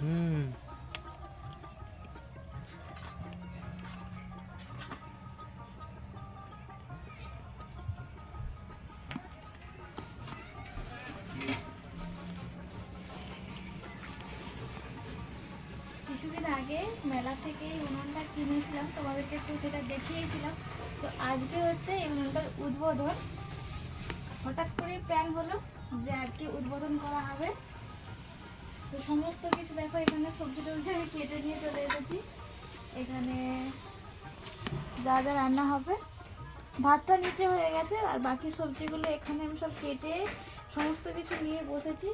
হুম কিছুদিন আগে মেলা থেকে এই উনুনটা কিনেছিলাম, তোমাদেরকে তো সেটা দেখিয়েছিলাম। তো আজকে হচ্ছে এই উনুনটার উদ্বোধন। হঠাৎ করে প্ল্যান হলো যে আজকে উদ্বোধন করা হবে। তো সমস্ত কিছু দেখো, এখানে সবজি টবজি আমি কেটে নিয়ে চলে এসেছি। এখানে যা যা রান্না হবে। ভাতটা নিচে হয়ে গেছে, আর বাকি সবজিগুলো এখানে আমি সব কেটে সমস্ত কিছু নিয়ে বসেছি।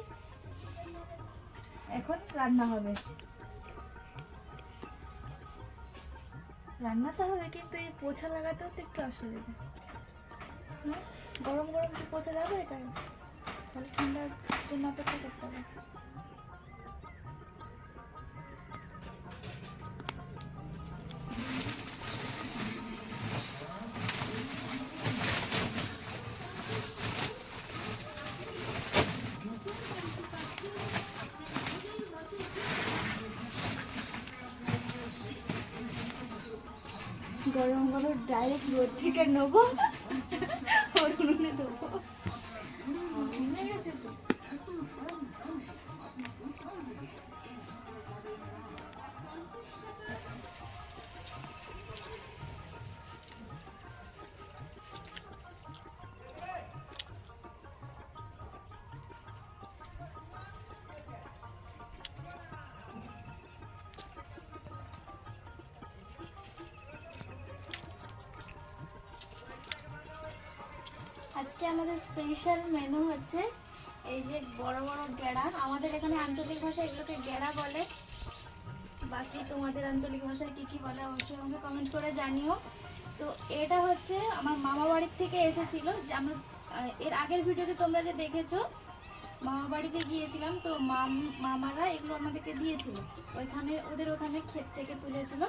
এখন রান্না হবে। রান্নাতে হবে, কিন্তু এই পোছা লাগাতেও তো একটু অসুবিধা। হুম? গরম গরম কি পচে যাবে এটা তাহলে ঠান্ডার জন্য অপেক্ষা করতে হবে। গরম গরম ডাইরেক্ট রোদ থেকে নেব। 那得懂 আজকে আমাদের স্পেশাল মেনু হচ্ছে এই যে বড় বড় গেড়া। আমাদের এখানে আঞ্চলিক ভাষায় এগুলোকে গেড়া বলে। বাকি তোমাদের আঞ্চলিক ভাষায় কি কি বলে অবশ্যই আমাকে কমেন্ট করে জানিও। তো এটা হচ্ছে আমার মামা বাড়ির থেকে এসেছিল। যে আমরা এর আগের ভিডিওতে তোমরা যে দেখেছ, মামা বাড়িতে গিয়েছিলাম, তো মাম, মামারা এগুলো আমাদেরকে দিয়েছিল। ওইখানে, ওদের ওখানে ক্ষেত থেকে তুলেছিল।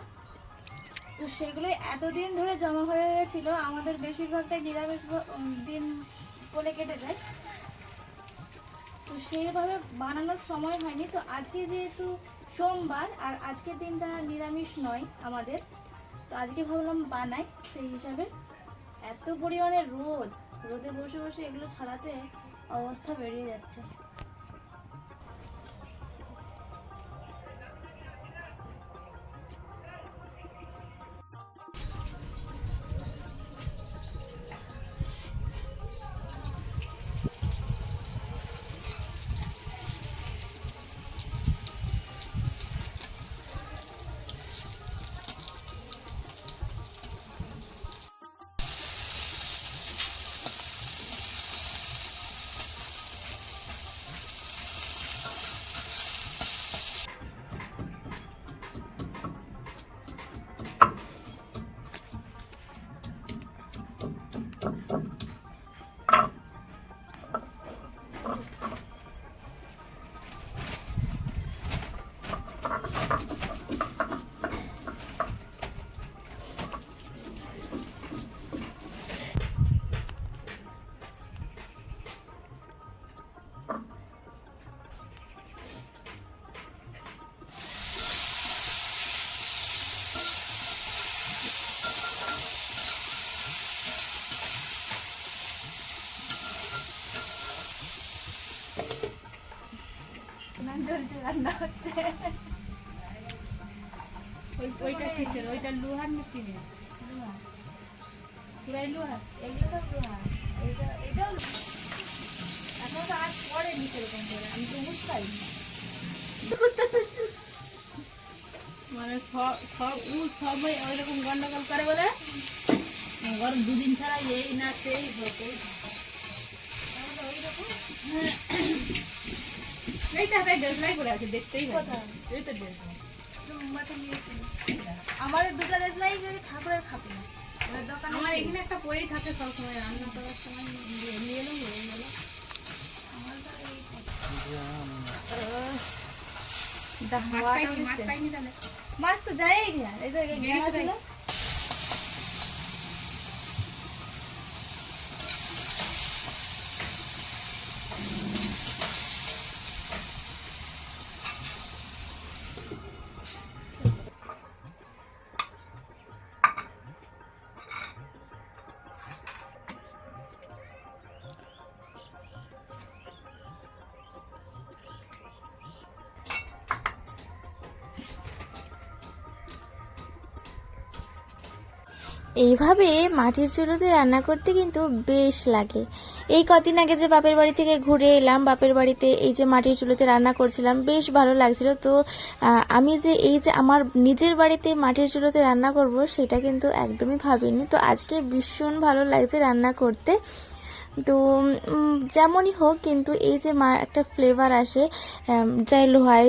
তো সেগুলো এতদিন ধরে জমা হয়ে গেছিল, আমাদের বেশিরভাগটাই নিরামিষ দিন বলে কেটে যায়। তো সেইভাবে বানানোর সময় হয়নি, তো আজকে যেহেতু সোমবার, আর আজকের দিনটা নিরামিষ নয় আমাদের, তো আজকে ভাবলাম বানাই সেই হিসাবে। এত পরিমাণে রোদ, রোদে বসে বসে এগুলো ছড়াতে অবস্থা বেরিয়ে যাচ্ছে। ওই ওইটা ওইটা লোহার লোহার সব লোহা এটা এটাও লোহা। এখন তো করে আমি তো মানে সব সব উ সবাই ওইরকম গন্ডগোল করে বলে ঘর দুদিন ছাড়া এই না সেই হতো এইটা হাতে ডেসলাই করে আছে দেখতেই এই তো ড্রেস মোমবাতি দুটো দেশলাই যদি ঠাকুরের খাবে। না এবার দোকানে আমার এখানে একটা পরেই থাকে সবসময় রান্না করার সময় নিয়ে এলাম হয়ে গেল মাছ তো যায়ই না এই যে গেড়ি এইভাবে মাটির চুলোতে রান্না করতে কিন্তু বেশ লাগে। এই কদিন আগে যে বাপের বাড়ি থেকে ঘুরে এলাম, বাপের বাড়িতে এই যে মাটির চুলোতে রান্না করছিলাম, বেশ ভালো লাগছিল। তো আমি যে এই যে আমার নিজের বাড়িতে মাটির চুলোতে রান্না করব সেটা কিন্তু একদমই ভাবিনি। তো আজকে ভীষণ ভালো লাগছে রান্না করতে। তো যেমনই হোক কিন্তু এই যে মা, একটা ফ্লেভার আসে চাই লোহাই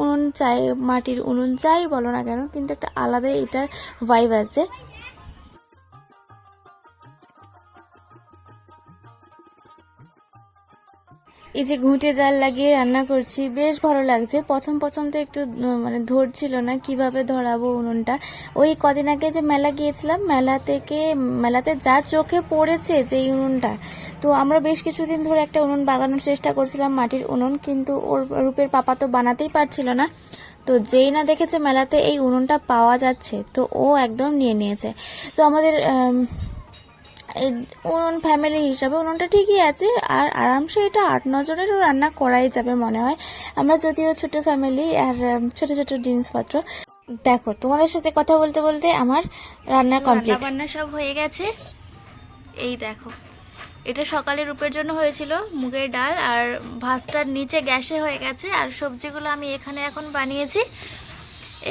উনুন চাই, মাটির উনুন চাই বলো না কেন, কিন্তু একটা আলাদা এটার ভাইব আছে এই যে ঘুঁটে জাল লাগিয়ে রান্না করছি, বেশ ভালো লাগছে। প্রথম প্রথম তো একটু মানে ধরছিল না কীভাবে ধরাবো উনুনটা। ওই কদিন আগে যে মেলা গিয়েছিলাম, মেলা থেকে, মেলাতে যা চোখে পড়েছে যে উনুনটা, তো আমরা বেশ কিছুদিন ধরে একটা উনুন বাগানোর চেষ্টা করছিলাম, মাটির উনুন, কিন্তু ওর রূপের পাপা তো বানাতেই পারছিল না। তো যেই না দেখেছে মেলাতে এই উনুনটা পাওয়া যাচ্ছে, তো ও একদম নিয়ে নিয়েছে। তো আমাদের উনুন ফ্যামিলি হিসাবে উনুনটা ঠিকই আছে আর আরামসে এটা আট নজনেরও রান্না করাই যাবে মনে হয়। আমরা যদিও ছোট ফ্যামিলি আর ছোট ছোট জিনিসপত্র। দেখো তোমাদের সাথে কথা বলতে বলতে আমার রান্না কমপ্লিট রান্না সব হয়ে গেছে। এই দেখো এটা সকালে রূপের জন্য হয়েছিল মুগের ডাল আর ভাতটার নিচে গ্যাসে হয়ে গেছে আর সবজিগুলো আমি এখানে এখন বানিয়েছি।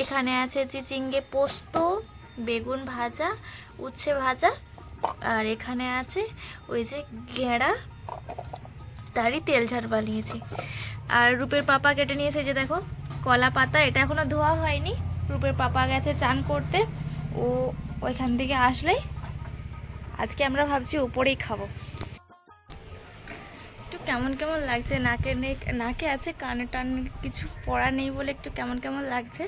এখানে আছে চিচিঙ্গে পোস্ত বেগুন ভাজা উচ্ছে ভাজা আর এখানে আছে ওই যে গেঁড়া, তারই তেল ঝাড় বানিয়েছি। আর রূপের পাপা কেটে নিয়েছে যে দেখো, কলা পাতা, এটা এখনও ধোয়া হয়নি। রূপের পাপা গেছে চান করতে, ও ওইখান থেকে আসলেই আজকে আমরা ভাবছি উপরেই খাব। একটু কেমন কেমন লাগছে? নাকে নেক- নাকে আছে কানে টান, কিছু পড়া নেই বলে একটু কেমন কেমন লাগছে?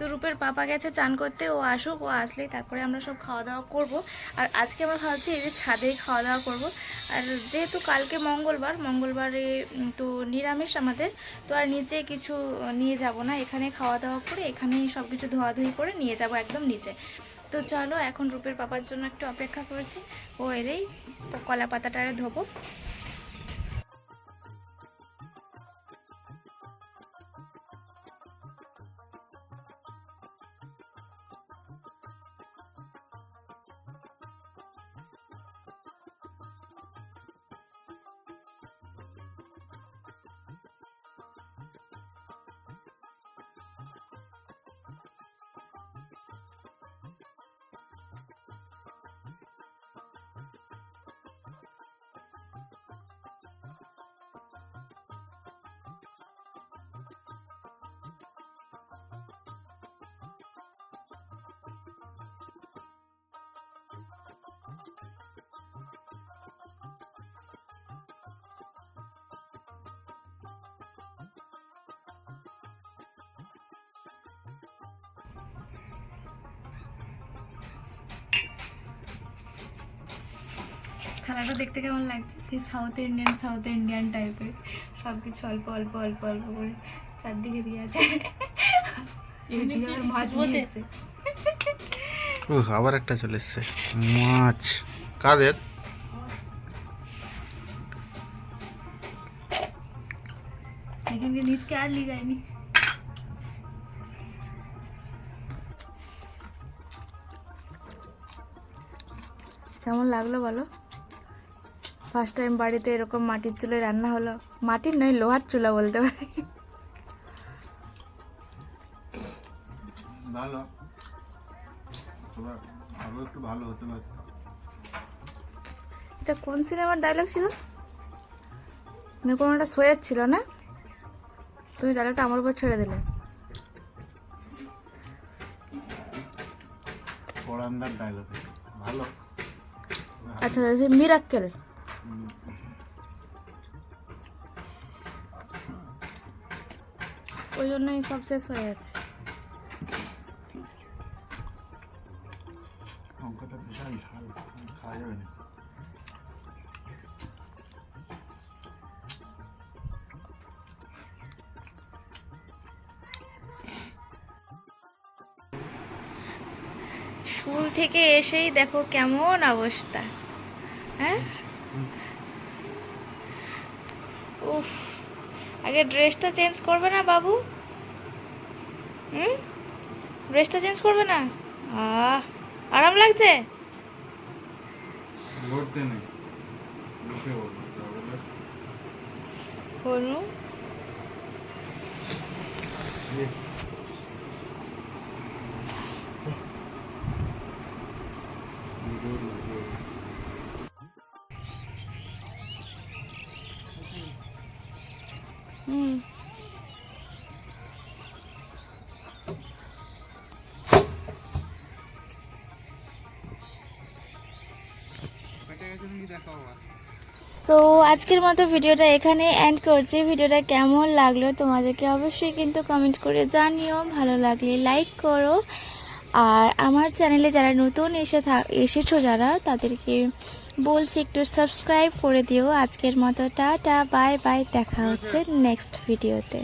তো রূপের পাপা গেছে চান করতে, ও আসুক, ও আসলেই তারপরে আমরা সব খাওয়া দাওয়া করব। আর আজকে আমরা ভাবছি এই যে ছাদেই খাওয়া দাওয়া করব। আর যেহেতু কালকে মঙ্গলবার, মঙ্গলবারে তো নিরামিষ আমাদের, তো আর নিচে কিছু নিয়ে যাব না। এখানে খাওয়া দাওয়া করে এখানেই সব কিছু ধোয়াধুয়ি করে নিয়ে যাব একদম নিচে। তো চলো, এখন রূপের পাপার জন্য একটু অপেক্ষা করছি। ও এলেই কলা পাতাটারে ধোবো। থালাটা দেখতে কেমন লাগছে? সেই সাউথ ইন্ডিয়ান সাউথ ইন্ডিয়ান টাইপের সব কিছু অল্প অল্প অল্প অল্প করে চারদিকে দিয়ে আছে। আবার একটা চলে এসছে। মাছ। কাদের? সেখানকে নিচকে আর নিয়ে যায়নি। কেমন লাগল বলো? ফার্স্ট টাইম বাড়িতে এরকম মাটির চুলায় রান্না হলো। মাটির নয় লোহার চুলা বলতে পারি। ভালো। আরও একটু ভালো হতে পারত এটা কোন সিনেমার ডায়লগ ছিল? না কোনো একটা সোয়ের ছিল না? তুমি ডায়লগটা আমার উপর ছেড়ে দিলে। পড়ান্দার ডায়লগ ভালো। আচ্ছা আচ্ছা মিরাক্কেল। ওই জন্যই সব শেষ হয়ে যাচ্ছে। লঙ্কাটা বিশাল ঝাল খাওয়া যাবে না। স্কুল থেকে এসেই দেখো কেমন অবস্থা হ্যাঁ? উফ আগে ড্রেসটা চেঞ্জ করবে না বাবু? হুম? ড্রেসটা চেঞ্জ করবে না? আহ আরাম লাগছে? লড়তে সো আজকের মতো ভিডিওটা এখানে এন্ড করছি। ভিডিওটা কেমন লাগল তোমাদেরকে অবশ্যই কিন্তু কমেন্ট করে জানিও। ভালো লাগলে লাইক করো। আর আমার চ্যানেলে যারা নতুন এসে এসেছ যারা, তাদেরকে বলছি একটু সাবস্ক্রাইব করে দিও। আজকের মতো টাটা বাই বাই দেখা হচ্ছে নেক্সট ভিডিওতে